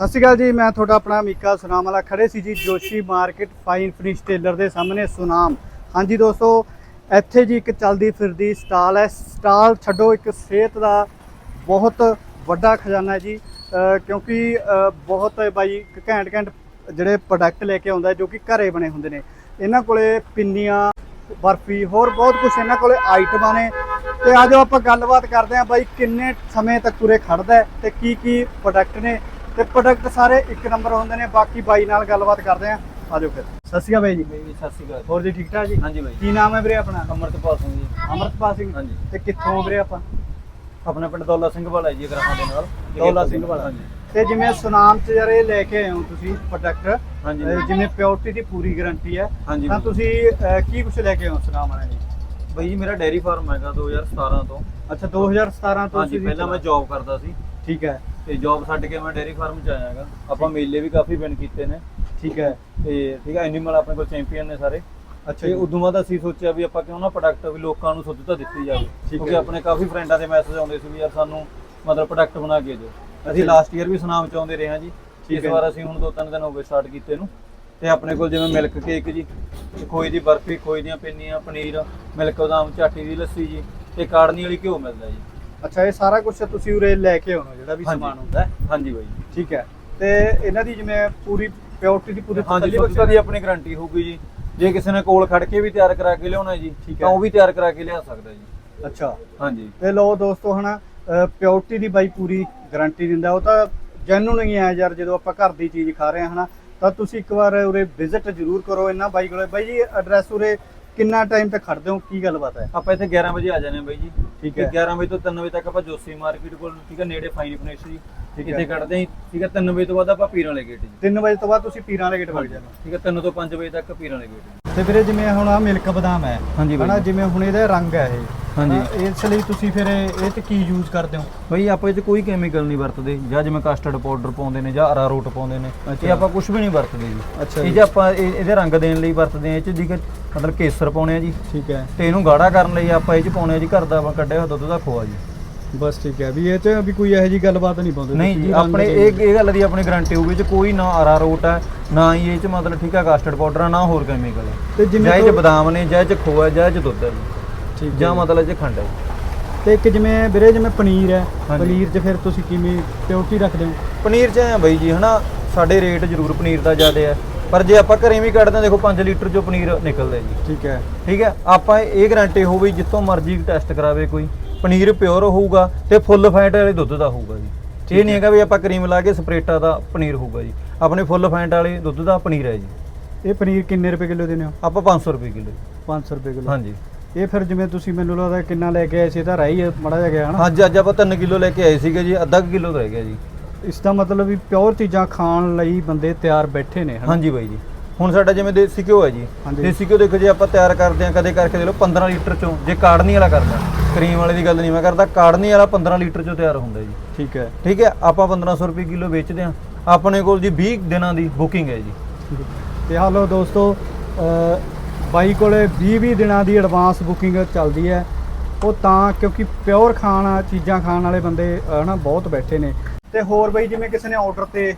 ਸਤਿ ਸ਼੍ਰੀ ਅਕਾਲ ਜੀ, ਮੈਂ ਤੁਹਾਡਾ ਆਪਣਾ ਮੀਕਾ ਸੁਨਾਮ ਵਾਲਾ ਖੜੇ ਸੀ ਜੀ, Joshi market fine finish tailor ਦੇ ਸਾਹਮਣੇ ਸੁਨਾਮ। ਹਾਂਜੀ ਦੋਸਤੋ, ਇੱਥੇ ਜੀ ਇੱਕ ਚੱਲਦੀ ਫਿਰਦੀ ਸਟਾਲ ਹੈ। ਸਟਾਲ ਛੱਡੋ, ਇੱਕ ਸਿਹਤ ਦਾ ਬਹੁਤ ਵੱਡਾ ਖਜ਼ਾਨਾ ਹੈ ਜੀ। ਕਿਉਂਕਿ ਬਹੁਤ ਬਾਈ ਇੱਕ ਘੈਂਟ ਘੈਂਟ ਜਿਹੜੇ ਪ੍ਰੋਡਕਟ ਲੈ ਕੇ ਆਉਂਦਾ ਜੋ ਕਿ ਘਰੇ ਬਣੇ ਹੁੰਦੇ ਨੇ। ਇਹਨਾਂ ਕੋਲੇ ਪਿੰਨੀਆਂ, ਬਰਫੀ, ਹੋਰ ਬਹੁਤ ਕੁਝ ਇਹਨਾਂ ਕੋਲੇ ਆਈਟਮਾਂ ਨੇ। ਤੇ ਅੱਜ ਆਪਾਂ ਗੱਲਬਾਤ ਕਰਦੇ ਹਾਂ ਬਾਈ ਕਿੰਨੇ ਸਮੇਂ ਤੱਕ ਉਰੇ ਖੜਦਾ ਹੈ ਤੇ ਕੀ ਕੀ ਪ੍ਰੋਡਕਟ ਨੇ ਤੇ ਪ੍ਰੋਡਕਟ ਸਾਰੇ ਇੱਕ ਨੰਬਰ ਹੁੰਦੇ ਨੇ ਬਾਕੀ ਬਾਈ ਨਾਲ ਗੱਲਬਾਤ ਕਰਦੇ ਹਾਂ। ਆਜੋ ਫਿਰ। ਸਤਿ ਸ਼੍ਰੀ ਅਕਾਲ ਬਾਈ ਜੀ। ਜੀ ਸਤਿ ਸ਼੍ਰੀ ਅਕਾਲ। ਹੋਰ ਜੀ ਠੀਕ ਠਾਕ ਜੀ? ਹਾਂਜੀ ਬਾਈ ਕੀ ਨਾਮ ਹੈ ਵੀਰੇ ਆਪਣਾ? ਅਮਰਤਪਾਲ ਸਿੰਘ ਜੀ। ਅਮਰਤਪਾਲ ਸਿੰਘ। ਹਾਂਜੀ। ਤੇ ਕਿੱਥੋਂ ਵੀਰੇ ਆਪਾਂ? ਆਪਣਾ ਪਿੰਡ ਦੌਲਾ ਸਿੰਘ ਵਾਲਾ ਜੀ ਗ੍ਰਾਮਾਂ ਦੇ ਨਾਲ। ਦੌਲਾ ਸਿੰਘ ਵਾਲਾ। ਹਾਂਜੀ। ਤੇ ਜਿਵੇਂ ਸੁਨਾਮ ਚ ਯਾਰ ਇਹ ਲੈ ਕੇ ਆਏ ਹੋ ਤੁਸੀਂ ਪ੍ਰੋਡਕਟ ਹਾਂਜੀ। ਜਿਵੇਂ ਪਿਓਰਟੀ ਦੀ ਪੂਰੀ ਗਾਰੰਟੀ ਹੈ ਤਾਂ। ਤੁਸੀਂ ਕੀ ਕੁਝ ਲੈ ਕੇ ਆਏ ਹੋ ਸੁਨਾਮ ਵਾਲਿਆਂ ਜੀ ਬਾਈ ਜੀ ਮੇਰਾ ਡੈਰੀ ਫਾਰਮ ਹੈਗਾ 2017 ਤੋਂ। ਅੱਛਾ 2017 ਤੋਂ ਹਾਂਜੀ ਪਹਿਲਾਂ ਮੈਂ ਜੌਬ ਕਰਦਾ ਸੀ। ਠੀਕ ਹੈ ਤੇ ਜੌਬ ਛੱਡ ਕੇ ਮੈਂ ਡੈਰੀ ਫਾਰਮ ਚ ਆਇਆ ਹੈਗਾ। ਆਪਾਂ ਮੇਲੇ ਵੀ ਕਾਫੀ ਵਿਨ ਕੀਤੇ ਨੇ ਠੀਕ ਹੈ ਤੇ ਠੀਕ ਹੈ ਐਨੀਮਲ ਆਪਣੇ ਕੋਲ ਚੈਂਪੀਅਨ ਨੇ ਸਾਰੇ। ਅੱਛਾ ਤੇ ਉਦੋਂ ਬਾਅਦ ਅਸੀਂ ਸੋਚਿਆ ਵੀ ਆਪਾਂ ਕਿਉਂ ਨਾ ਪ੍ਰੋਡਕਟ ਵੀ ਲੋਕਾਂ ਨੂੰ ਸੁੱਧਤਾ ਦਿੱਤੀ ਜਾਵੇ ਹੈ। ਕਿਉਂਕਿ। ਆਪਣੇ ਕਾਫੀ ਫਰੈਂਡਾਂ ਦੇ ਮੈਸੇਜ ਆਉਂਦੇ ਸੀ ਵੀ ਯਾਰ ਸਾਨੂੰ ਮਤਲਬ ਪ੍ਰੋਡਕਟ ਬਣਾ ਕੇ ਦਿਓ। ਅਸੀਂ। ਲਾਸਟ ਈਅਰ ਵੀ ਸੁਨਾਮ ਚ ਆਉਂਦੇ ਰਹੇ ਹਾਂ ਜੀ। ਇਸ ਵਾਰ ਅਸੀਂ ਹੁਣ ਦੋ ਤਿੰਨ ਦਿਨ ਹੋ ਗਏ ਸਟਾਰਟ ਕੀਤੇ ਨੂੰ। ਤੇ ਆਪਣੇ ਕੋਲ ਜਿਵੇਂ ਮਿਲਕ ਕੇਕ ਜੀ ਖੋਏ ਦੀ ਬਰਫੀ ਖੋਏ ਦੀਆਂ ਪਿੰਨੀਆਂ ਪਨੀਰ ਮਿਲਕ ਬਦਾਮ ਝਾਟੀ ਦੀ ਲੱਸੀ ਜੀ ਤੇ ਕਾੜਨੀ ਵਾਲੀ ਘਿਓ ਮਿਲਦਾ ਜੀ। ਅੱਛਾ ਇਹ ਸਾਰਾ ਕੁਝ ਤੁਸੀਂ ਉਰੇ ਲੈ ਕੇ ਆਉਣਾ ਜਿਹੜਾ ਵੀ। ਸਮਾਨ ਹੁੰਦਾ ਹੈ? ਹਾਂਜੀ ਬਾਈ। ਠੀਕ ਹੈ। ਤੇ ਇਹਨਾਂ ਦੀ ਜਿਵੇਂ ਪੂਰੀ ਪਿਓਰਟੀ ਦੀ ਪੂਰੀ ਹਾਂਜੀ ਸੁੱਧਤਾ ਦੀ ਆਪਣੀ ਗਾਰੰਟੀ ਹੋਊਗੀ ਜੀ। ਜੇ ਕਿਸੇ ਨੇ ਕੋਲ ਖੜ ਕੇ ਵੀ ਤਿਆਰ ਕਰਾ ਕੇ ਲਿਆਉਣਾ ਜੀ ਤਾਂ। ਉਹ ਵੀ ਤਿਆਰ ਕਰਾ ਕੇ ਲਿਆ ਸਕਦਾ ਜੀ। ਅੱਛਾ। ਹਾਂਜੀ। ਤੇ ਲੋ ਦੋਸਤੋ ਹਨਾ ਪਿਓਰਟੀ ਦੀ ਬਾਈ ਪੂਰੀ ਗਾਰੰਟੀ ਦਿੰਦਾ ਉਹ ਤਾਂ ਜੈਨੂਨ ਹੀ ਆ ਯਾਰ ਜਦੋਂ ਆਪਾਂ ਘਰ ਦੀ ਚੀਜ਼ ਖਾ ਰਹੇ ਹਾਂ ਹਨਾ ਤਾਂ ਤੁਸੀਂ ਇੱਕ ਵਾਰ ਉਰੇ ਵਿਜ਼ਿਟ ਜ਼ਰੂਰ ਕਰੋ ਇਹਨਾਂ ਬਾਈ ਕੋਲੇ। ਬਾਈ ਜੀ ਐਡਰੈਸ ਉਰੇ ਕਿੰਨਾ ਟਾਈਮ ਤੱਕ ਖੜਦੇ ਹੋ? ਕੀ ਗੱਲਬਾਤ ਹੈ? ਆਪਾਂ ਇੱਥੇ 11 ਵਜੇ ਆ ਜਾਣੇ ਆ ਬਾਈ ਜੀ। ਠੀਕ ਤੇ ਹੈ। 11 ਵਜੇ ਤੋਂ 3 ਵਜੇ ਤੱਕ ਆਪਾਂ ਜੋਸੀ ਮਾਰਕੀਟ ਕੋਲ ਠੀਕ ਹੈ ਨੇੜੇ ਫਾਈਨ ਫਿਨਿਸ਼ ਜੀ। ਠੀਕ ਹੈ। ਇੱਥੇ ਕੱਢਦੇ ਹਾਂ ਠੀਕ ਹੈ 3 ਵਜੇ ਤੋਂ ਬਾਅਦ ਆਪਾਂ ਪੀਰਾਂ ਵਾਲੇ ਗੇਟ ਜੀ। 3 ਵਜੇ ਤੋਂ ਬਾਅਦ ਤੁਸੀਂ ਪੀਰਾਂ ਵਾਲੇ ਗੇਟ ਵਗ ਜਾਣਾ। ਠੀਕ ਹੈ 3 ਤੋਂ 5 ਵਜੇ ਤੱਕ ਪੀਰਾਂ ਵਾਲੇ ਗੇਟ ਤੇ ਵੀਰੇ ਜਿਵੇਂ ਹੁਣ ਆ ਮਿਲਕ ਬਦਾਮ ਹੈ ਹਾਂਜੀ ਹਨਾ ਜਿਵੇਂ ਹੁਣ ਇਹਦਾ ਰੰਗ ਹੈ ਇਹ। ਹਾਂਜੀ। ਇਸ ਲਈ ਤੁਸੀਂ ਫਿਰ ਇਹ ਇਹ ਤੇ ਕੀ ਯੂਜ਼ ਕਰਦੇ ਹੋ? ਬਈ ਆਪਾਂ ਇਹ 'ਚ ਕੋਈ ਕੈਮੀਕਲ ਨਹੀਂ ਵਰਤਦੇ। ਜਾਂ ਜਿਵੇਂ ਕਸਟਰਡ ਪਾਊਡਰ ਪਾਉਂਦੇ ਨੇ ਜਾਂ ਅਰਾਰੋਟ ਪਾਉਂਦੇ ਨੇ। ਇਹ ਆਪਾਂ ਕੁਝ ਵੀ ਨਹੀਂ ਵਰਤਦੇ ਜੀ। ਅੱਛਾ ਇਹ 'ਚ ਆਪਾਂ ਇਹ- ਇਹਦੇ ਰੰਗ ਦੇਣ ਲਈ ਵਰਤਦੇ ਆ ਇਹ 'ਚ ਜੀ ਮਤਲਬ ਕੇਸਰ ਪਾਉਣੇ ਆ ਜੀ। ਠੀਕ ਹੈ। ਤੇ ਇਹਨੂੰ ਗਾੜਾ ਕਰਨ ਲਈ ਆਪਾਂ ਇਹ 'ਚ ਪਾਉਣੇ ਆ ਜੀ ਘਰ ਦਾ ਕੱਢਿਆ ਹੋਇਆ ਦੁੱਧ ਦਾ ਖੋਆ ਜੀ। ਬਸ ਠੀਕ ਹੈ। ਵੀ ਇਹ ਚ ਵੀ ਕੋਈ ਇਹੋ ਜੀ ਗੱਲਬਾਤ ਨਹੀਂ ਪਾਉਂਦੇ। ਨਹੀਂ ਤੁਸੀਂ ਜੀ ਰੰਗ ਆਪਣੇ ਇਹ ਇਹ ਗੱਲ ਦੀ ਆਪਣੀ ਗਾਰੰਟੀ ਹੋਊਗੀ ਇਹ 'ਚ ਕੋਈ ਨਾ ਅਰਾਰੋਟ ਹੈ ਨਾ ਹੀ ਇਹ 'ਚ ਮਤਲਬ ਠੀਕ ਹੈ ਕਸਟਰਡ ਪਾਊਡਰ ਨਾ ਹੋਰ ਕੈਮੀਕਲ ਹੈ ਤੇ ਜਿਵੇਂ ਜਾਂ ਇਹ 'ਚ ਤੋਂ- ਬਦਾਮ ਨੇ ਜਾਂ ਇਹ 'ਚ ਖੋਆ ਜਾਂ ਇਹ 'ਚ ਦੁੱਧ ਹੈ ਜੀ। ਠੀਕ ਜਾਂ। ਮਤਲਬ 'ਚ ਖੰਡ ਹੈ। ਤੇ ਇੱਕ ਜਿਵੇਂ ਵੀਰੇ ਜਿਵੇਂ ਪਨੀਰ ਹੈ ਹਾਂਜੀ। ਪਨੀਰ 'ਚ ਫਿਰ ਤੁਸੀਂ ਕਿਵੇਂ ਪਿਓਰਟੀ ਰੱਖਦੇ ਹੋ? ਪਨੀਰ 'ਚ ਐ ਬਈ ਜੀ ਹਨਾ ਸਾਡੇ ਰੇਟ ਜ਼ਰੂਰ ਪਨੀਰ ਦਾ ਜ਼ਿਆਦਾ ਹੈ ਪਰ ਜੇ ਆਪਾਂ ਘਰੇ ਵੀ ਕੱਢਦੇ ਹਾਂ ਦੇਖੋ 5 ਲੀਟਰ ਚੋਂ ਪਨੀਰ ਨਿਕਲਦਾ ਹੈ ਜੀ। ਠੀਕ ਹੈ। ਠੀਕ ਹੈ ਆਪਾਂ ਇਹ ਗਾਰੰਟੀ ਹੋਵੇ ਜਿੱਥੋਂ ਮਰਜ਼ੀ ਟੈਸਟ ਕਰਾਵੇ ਕੋਈ ਪਨੀਰ ਪਿਓਰ ਹੋਊਗਾ ਤੇ ਫੁੱਲ ਫੈਟ ਵਾਲੇ ਦੁੱਧ ਦਾ ਹੋਊਗਾ ਜੀ। ਇਹ ਨਹੀਂ ਹੈਗਾ ਵੀ ਆਪਾਂ ਕਰੀਮ ਲਾ ਕੇ ਸਪਰੇਟਾ ਦਾ ਪਨੀਰ ਹੋਊਗਾ ਜੀ। ਆਪਣੇ ਫੁੱਲ ਫੈਟ ਵਾਲੇ ਦੁੱਧ ਦਾ ਪਨੀਰ ਹੈ ਜੀ। ਇਹ ਪਨੀਰ ਕਿੰਨੇ ਰੁਪਏ ਕਿਲੋ ਦਿੰਦੇ ਹੋ? ਆਪਾਂ 500 ਰੁਪਏ ਕਿਲੋ। 500 ਰੁਪਏ ਕਿਲੋ। ਹਾਂਜੀ। ਇਹ ਫਿਰ ਜਿਵੇਂ ਤੁਸੀਂ ਮੈਨੂੰ ਲੱਗਦਾ ਕਿੰਨਾ ਲੈ ਕੇ ਆਏ ਸੀ ਤਾਂ ਰਹਿ ਹੀ ਮੜਾ ਜਿਹਾ ਗਿਆ ਹਨਾ? ਅੱਜ ਅੱਜ ਆਪਾਂ 3 ਕਿਲੋ ਲੈ ਕੇ ਆਏ ਸੀਗੇ ਜੀ ਅੱਧਾ ਕਿਲੋ ਰਹਿ ਗਿਆ ਜੀ। ਇਸ ਦਾ ਮਤਲਬ ਵੀ ਪਿਓਰ ਚੀਜ਼ਾਂ ਖਾਣ ਲਈ ਬੰਦੇ ਤਿਆਰ ਬੈਠੇ ਨੇ ਹਨਾ? ਹਾਂਜੀ ਬਾਈ ਜੀ। ਹੁਣ ਸਾਡਾ ਜਿਵੇਂ ਦੇਸੀ ਘਿਓ ਹੈ ਜੀ ਹਾਂਜੀ। ਦੇਸੀ ਘਿਓ ਦੇਖੋ ਜੇ ਆਪਾਂ ਤਿਆਰ ਕਰਦੇ ਆ ਕਦੇ ਕਰਕੇ ਦੇ ਲਓ 15 ਲੀਟਰ ਚੋਂ ਜੇ ਕਾੜਨੀ ਵਾਲਾ ਕਰਦਾ ਕਰੀਮ ਵਾਲੇ ਦੀ ਗੱਲ ਨਹੀਂ ਮੈਂ ਕਰਦਾ ਕਾੜਨੀ ਵਾਲਾ 15 ਲੀਟਰ ਚੋਂ ਤਿਆਰ ਹੁੰਦਾ ਜੀ। ਠੀਕ ਹੈ। ਠੀਕ ਹੈ ਆਪਾਂ 1500 ਰੁਪਏ ਕਿਲੋ ਵੇਚਦੇ ਆ ਆਪਣੇ ਕੋਲ ਜੀ 20 ਦਿਨਾਂ ਦੀ ਬੁਕਿੰਗ ਹੈ ਜੀ। ਤੇ ਹਾਲੋ ਦੋਸਤੋ ਅ, ਬਾਈ ਕੋਲੇ 20-20 ਦਿਨਾਂ ਦੀ ਐਡਵਾਂਸ ਬੁਕਿੰਗ ਚੱਲਦੀ ਹੈ। ਉਹ ਤਾਂ ਕਿਉਂਕਿ ਪਿਓਰ ਖਾਣ ਚੀਜ਼ਾਂ ਖਾਣ ਵਾਲੇ ਬੰਦੇ ਹਨਾ ਬਹੁਤ ਬੈਠੇ ਨੇ। ਤੇ ਹੋਰ ਬਈ ਜਿਵੇਂ ਕਿਸੇ ਨੇ ਆਰਡਰ ਤੇ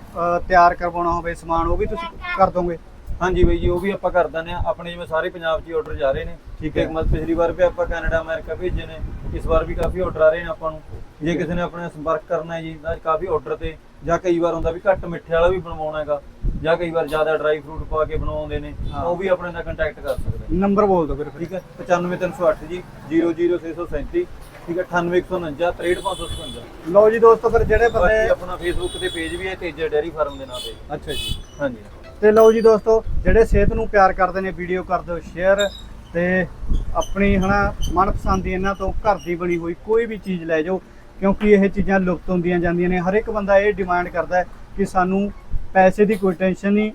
ਤਿਆਰ ਕਰਵਾਉਣਾ ਹੋਵੇ ਸਮਾਨ ਉਹ ਵੀ ਤੁਸੀਂ ਕਰ ਦੋਗੇ? ਹਾਂਜੀ ਬਾਈ ਜੀ ਉਹ ਵੀ ਆਪਾਂ ਕਰ ਦਿੰਦੇ ਆ ਆਪਣੇ ਜਿਵੇਂ ਸਾਰੇ ਪੰਜਾਬ 'ਚ ਆਰਡਰ ਜਾ ਰਹੇ ਨੇ। ਠੀਕ ਇੱਕ ਹੈ। ਮਤ ਪਿਛਲੀ ਵਾਰ ਵੀ ਆਪਾਂ ਕੈਨੇਡਾ ਅਮਰੀਕਾ ਭੇਜੇ ਨੇ। ਇਸ ਵਾਰ ਵੀ ਕਾਫੀ ਆਰਡਰ ਆ ਰਹੇ ਨੇ ਆਪਾਂ ਨੂੰ। ਜੇ ਕਿਸੇ ਨੇ ਆਪਣੇ ਸੰਪਰਕ ਕਰਨਾ ਹੈ ਜੀ ਤਾਂ ਕਾਫੀ ਆਰਡਰ ਤੇ ਜਾਂ ਕਈ ਵਾਰ ਹੁੰਦਾ ਵੀ ਘੱਟ ਮਿੱਠੇ ਵਾਲਾ ਵੀ ਬਣਵਾਉਣਾ ਹੈਗਾ। ਜਾਂ ਕਈ ਵਾਰ ਜ਼ਿਆਦਾ ਡਰਾਈ ਫਰੂਟ ਪਾ ਕੇ ਬਣਵਾਉਂਦੇ ਨੇ ਤਾਂ। ਉਹ ਵੀ ਆਪਣੇ ਨਾਲ ਕੰਟੈਕਟ ਕਰ ਸਕਦੇ ਨੰਬਰ ਬੋਲ ਦਿਓ ਫਿਰ ਠੀਕ ਹੈ? 95308 ਜੀ 00637 ਠੀਕ ਹੈ? 98149 63555 ਲਓ ਜੀ ਦੋਸਤੋ ਫਿਰ ਜਿਹੜੇ ਬੰਦੇ ਆਪਣਾ ਫੇਸਬੁੱਕ ਤੇ ਪੇਜ ਵੀ ਹੈ ਤੇਜਾ ਡੈਰੀ ਫਾਰਮ ਦੇ ਨਾਂ ਤੇ। ਅੱਛਾ ਜੀ। ਹਾਂਜੀ। ਤੇ ਲਓ ਜੀ ਦੋਸਤੋ ਜਿਹੜੇ ਸਿਹਤ ਨੂੰ ਪਿਆਰ ਕਰਦੇ ਨੇ ਵੀਡੀਓ ਕਰ ਦਿਓ ਸ਼ੇਅਰ ਤੇ ਆਪਣੀ ਹਨਾ ਮਨਪਸੰਦ ਦੀ ਇਹਨਾਂ ਤੋਂ ਘਰ ਦੀ ਬਣੀ ਹੋਈ ਕੋਈ ਵੀ ਚੀਜ਼ ਲੈ ਜਾਓ ਕਿਉਂਕਿ ਇਹ ਚੀਜ਼ਾਂ ਲੁਪਤ ਹੁੰਦੀਆਂ ਜਾਂਦੀਆਂ ਨੇ। ਹਰ ਇੱਕ ਬੰਦਾ ਇਹ ਡਿਮਾਂਡ ਕਰਦਾ ਹੈ ਕਿ ਸਾਨੂੰ ਪੈਸੇ ਦੀ ਕੋਈ ਟੈਨਸ਼ਨ ਨਹੀਂ,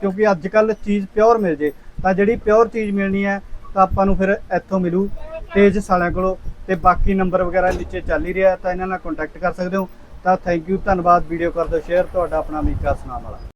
ਕਿਉਂਕਿ ਅੱਜ ਕੱਲ ਚੀਜ਼ ਪਿਓਰ ਮਿਲ ਜੇ। ਤਾਂ ਜਿਹੜੀ ਪਿਓਰ ਚੀਜ਼ ਮਿਲਣੀ ਹੈ, ਤਾਂ ਆਪਾਂ ਨੂੰ ਫਿਰ ਇੱਥੋਂ ਮਿਲੂ ਤੇਜ ਸਾਲਿਆਂ ਕੋਲੋਂ। ਤੇ ਬਾਕੀ ਨੰਬਰ ਵਗੈਰਾ ਨੀਚੇ ਚੱਲ ਹੀ ਰਿਹਾ, ਤਾਂ ਇਹਨਾਂ ਨਾਲ ਕੰਟੈਕਟ ਕਰ ਸਕਦੇ ਹੋ। ਤਾਂ ਥੈਂਕ ਯੂ ਧੰਨਵਾਦ ਵੀਡੀਓ ਕਰ ਦਿਓ ਸ਼ੇਅਰ ਤੁਹਾਡਾ ਆਪਣਾ ਮੀਕਾ ਸੁਨਾਮ ਵਾਲਾ।